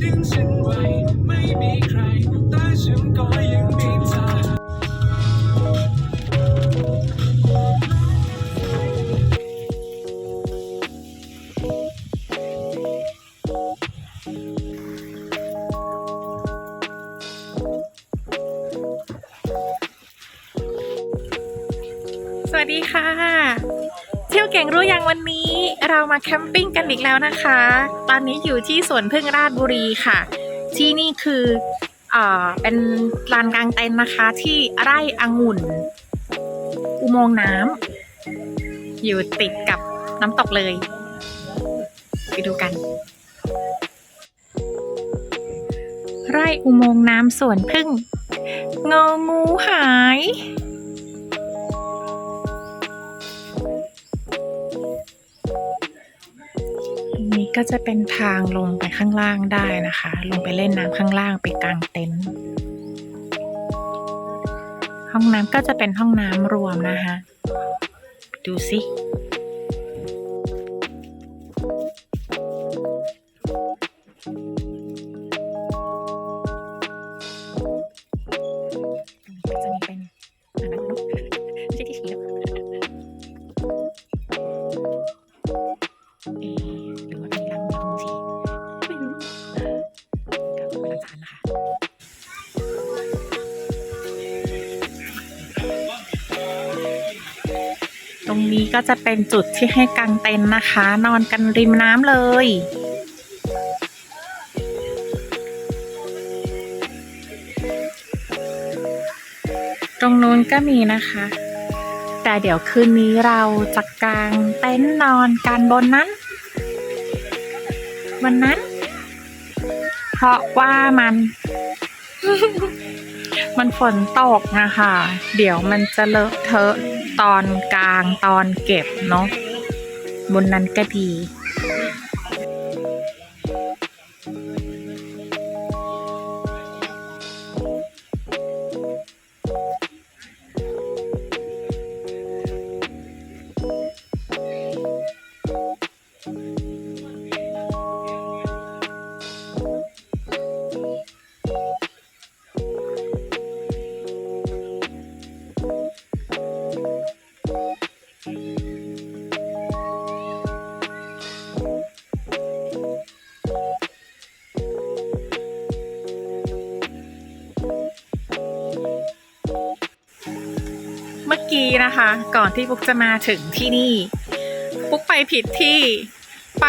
ดึงฉันไว้ ไม่มีใครแต่ฉันก็ยังมีเธอสวัสดีค่ะ เที่ยวเก่งรู้ยังวันนี้ เรามาแคมปิ้งกันอีกแล้วนะคะ ตอนนี้อยู่ที่สวนพึ่งราชบุรีค่ะ ที่นี่คือเอ่อเป็นลานกลางเต็นท์นะคะ ที่ไร่องุ่น อุโมงค์น้ำอยู่ติดกับน้ำตกเลย ไปดูกัน ไร่อุโมงค์น้ำสวนพึ่งงองูหาย ก็จะเป็นทางลงไปข้างล่างได้นะคะ ลงไปเล่นน้ำข้างล่างไปกางเต็นท์ห้องน้ำก็จะเป็นห้องน้ำรวมนะคะ ดูสิเป็นอ่ นี้ก็จะเป็นจุดที่ให้กางเต็นท์นะคะ นอนกันริมน้ำเลย ตรงนู้นก็มีนะคะ แต่เดี๋ยวคืนนี้เราจะกางเต็นท์นอนกันบนนั้นบนนั้น เพราะว่ามัน มันฝนตกนะคะ เดี๋ยวมันจะเลอะเทอะ ตอนกลางตอนเก็บเนาะบนนั้นก็ดี เมื่อกี้นะคะ ก่อนที่ปุ๊กจะมาถึงที่นี่ ปุ๊กไปผิดที่ไป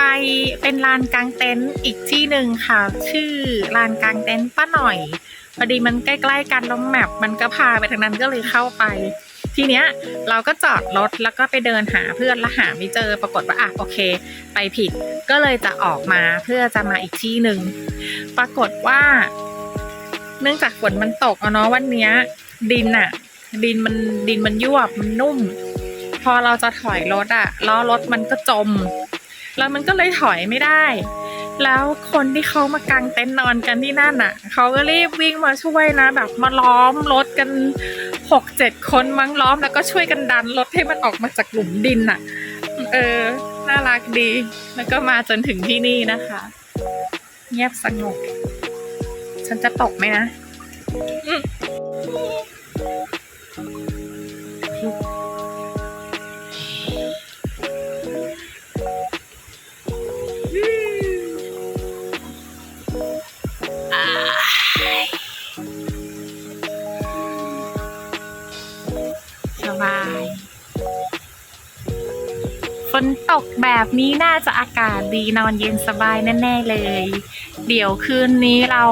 เป็นลานกลางเต็นท์อีกที่หนึ่งค่ะ ชื่อลานกลางเต็นท์ป้าหน่อยพอดีมันใกล้ๆกันแล้วแมปมันก็พาไปทางนั้นก็เลยเข้าไป ทีเนี้ยเราก็จอดรถแล้วก็ไปเดินหาเพื่อนแล้วหาไม่เจอปรากฏว่าอะโอเค ไปผิดก็เลยจะออกมาเพื่อจะมาอีกที่หนึ่งปรากฏว่า เนื่องจากฝนมันตกอะเนาะวันเนี้ยดินอะ ดินมันดินมันยวบมันนุ่ม พอเราจะถอยรถอะล้อรถมันก็จม แล้วมันก็เลยถอยไม่ได้ แล้วคนที่เขามากางเต็นท์นอนกันที่นั่นอะเขาก็รีบวิ่งมาช่วยนะ แบบมาล้อมรถกันหกเจ็ดคนมั้งล้อมแล้วก็ช่วยกันดันรถให้มันออกมาจากหลุมดินอะเออ น่ารักดี แล้วก็มาจนถึงที่นี่นะคะ เงียบสงบฉันจะตกไหมนะ สบาย ฝนตกแบบนี้น่าจะอากาศดีนอนเย็นสบายแน่ ๆ เลย เดี๋ยวคืนนี้เรา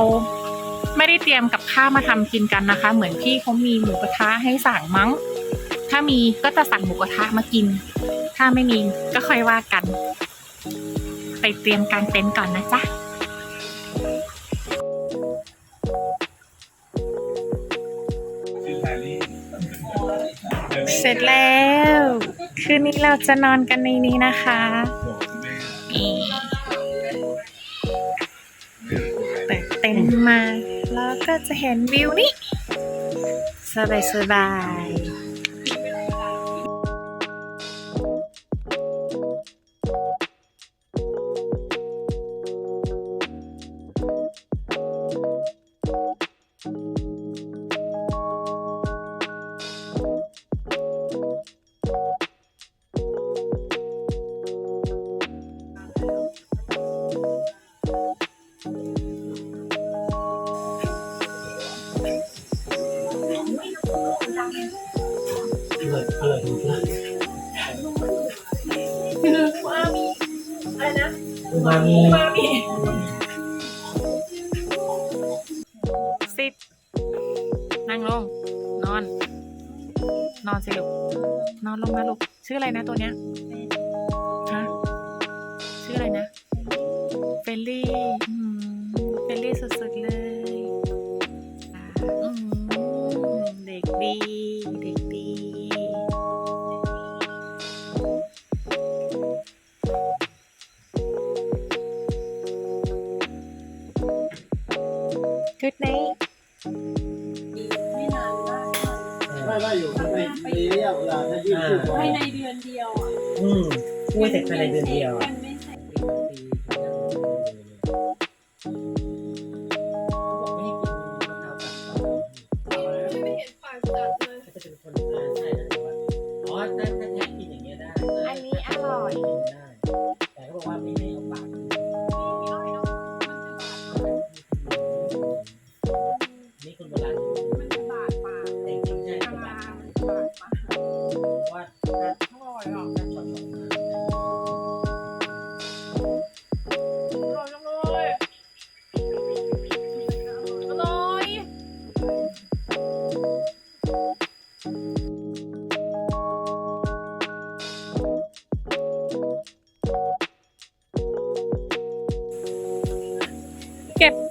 ไม่ได้เตรียมกับข้าวมาทำกินกันนะคะ เหมือนพี่เขามีหมูกระทะให้สั่งมั้ง ถ้ามีก็จะสั่งหมูกระทะมากิน ถ้าไม่มีก็ค่อยว่ากัน ไปเตรียมกางเต็นท์ก่อนนะจ๊ะเสร็จแล้ว คืนนี้เราจะนอนกันในนี้นะคะนี่เปิดเต็นท์มา แล้วก็จะเห็นวิวนี้สบายสบาย อร่อยอร่อยจริงนะคือมามีอะไรนะมามีมามีสิทนั่งลง นอน นอนสิลูกนอนลงมาลูก ชื่ออะไรนะตัวเนี้ย Good night ไม่ไม่อยู่ในในระยะเวลาถ้ายืดยืดอ่าไว้ภายในเดือนเดียวอะอืมช่วยเสร็จภายในเดือนเดียวมันไม่ใช่ไม่เห็นปากจัดเลยก็จะเป็นคนอ่าใช่นะแต่ว่าอ๋อถ้าถ้าแท้กินอย่างเงี้ยได้อันนี้อร่อยกินได้แต่เขาบอกว่าไม่ให้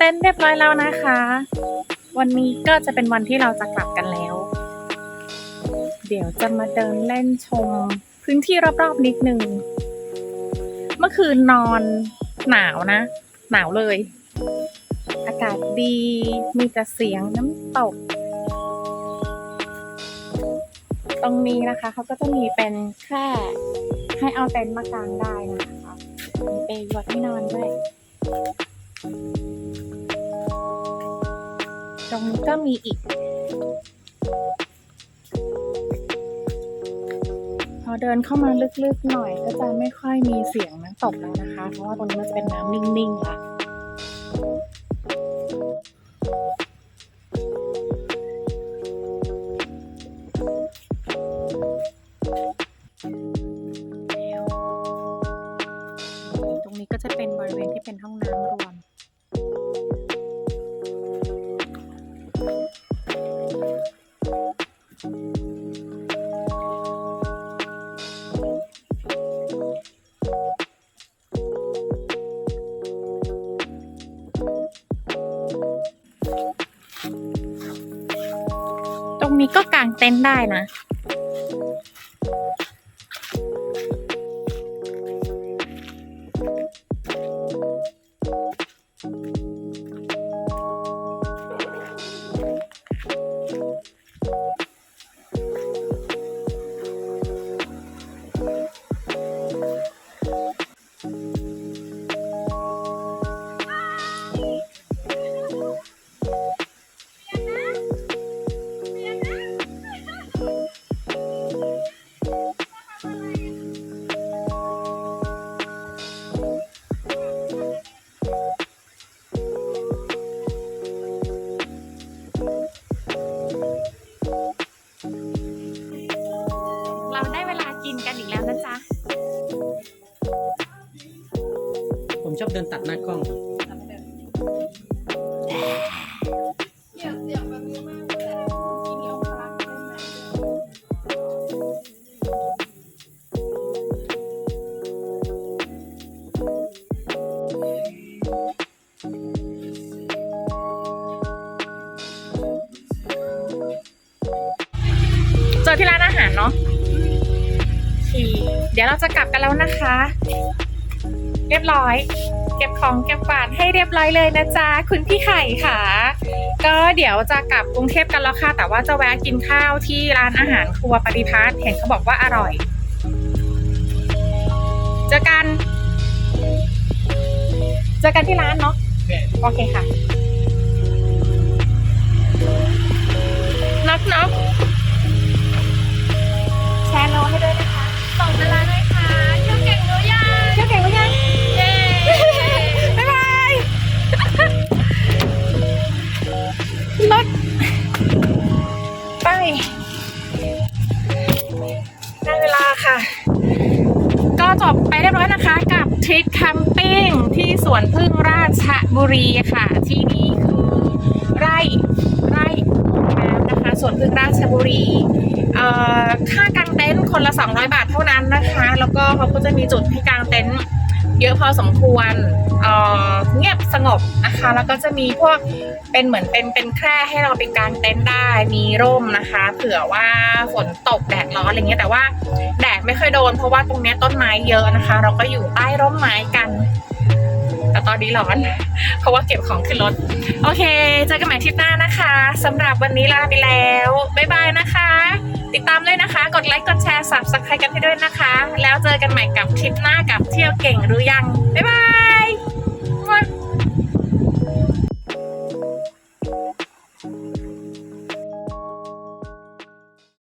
เก็บเต็นเรียบร้อยแล้วนะคะ วันนี้ก็จะเป็นวันที่เราจะกลับกันแล้ว เดี๋ยวจะมาเดินเล่นชม พื้นที่รอบๆนิดนึง เมื่อคืนนอนหนาวนะ หนาวเลย อากาศดี มีแต่เสียงน้ำตก ตรงนี้นะคะเขาก็จะมีเป็นแค่ให้เอาเต็นท์มากางได้นะคะมีเปย์ยดให้นอนด้วย ตรงนี้ก็มีอีก พอเดินเข้ามาลึกๆหน่อยก็จะไม่ค่อยมีเสียงน้ำตกแล้วนะคะ เพราะว่าตรงนี้มันจะเป็นน้ำนิ่งๆละ ก็กางเต็นท์ได้นะ หน้ากล้องเจอที่ร้านอาหารเนาะทีเดี๋ยวเราจะกลับกันแล้วนะคะ เรียบร้อย เก็บของเก็บกวาดให้เรียบร้อยเลยนะจ๊ะคุณพี่ไข่ค่ะ ก็เดี๋ยวจะกลับกรุงเทพกันแล้วค่ะ แต่ว่าจะแวะกินข้าวที่ร้านอาหารครัวปฏิพัฒน์เห็นเขาบอกว่าอร่อย เจอกัน เจอกันที่ร้านเนาะโอเคค่ะน็อกน็อกแชร์โลให้ด้วยนะ ทริปแคมปิ้งที่สวนพึ่งราชบุรีค่ะ ที่นี่คือไร่ไร่น้มนะคะสวนพึ่งราชบุรีค่ากางเต็นท์คนละ 200 บาทเท่านั้นนะคะ แล้วก็เขาก็จะมีจุดให้กางเต็นท์ เยอะพอสมควรเงียบสงบนะคะ แล้วก็จะมีพวกเป็นเหมือนเป็นเป็นแคร่ให้เราไปกางเต็นท์ได้ มีร่มนะคะ เผื่อว่าฝนตกแดดร้อนอะไรเงี้ยแต่ว่าแดดไม่ค่อยโดน เพราะว่าตรงเนี้ยต้นไม้เยอะนะคะ เราก็อยู่ใต้ร่มไม้กัน ตอนนี้ร้อน เพราะว่าเก็บของขึ้นรถ โอเค เจอกันใหม่ทริปหน้านะคะสำหรับวันนี้ลาไปแล้ว บ๊ายบายนะคะ ติดตามด้วยนะคะ กดไลค์กดแชร์สับสไครกันให้ด้วยนะคะ แล้วเจอกันใหม่กับทริปหน้ากับเที่ยวเก่งรู้ยัง บ๊ายบาย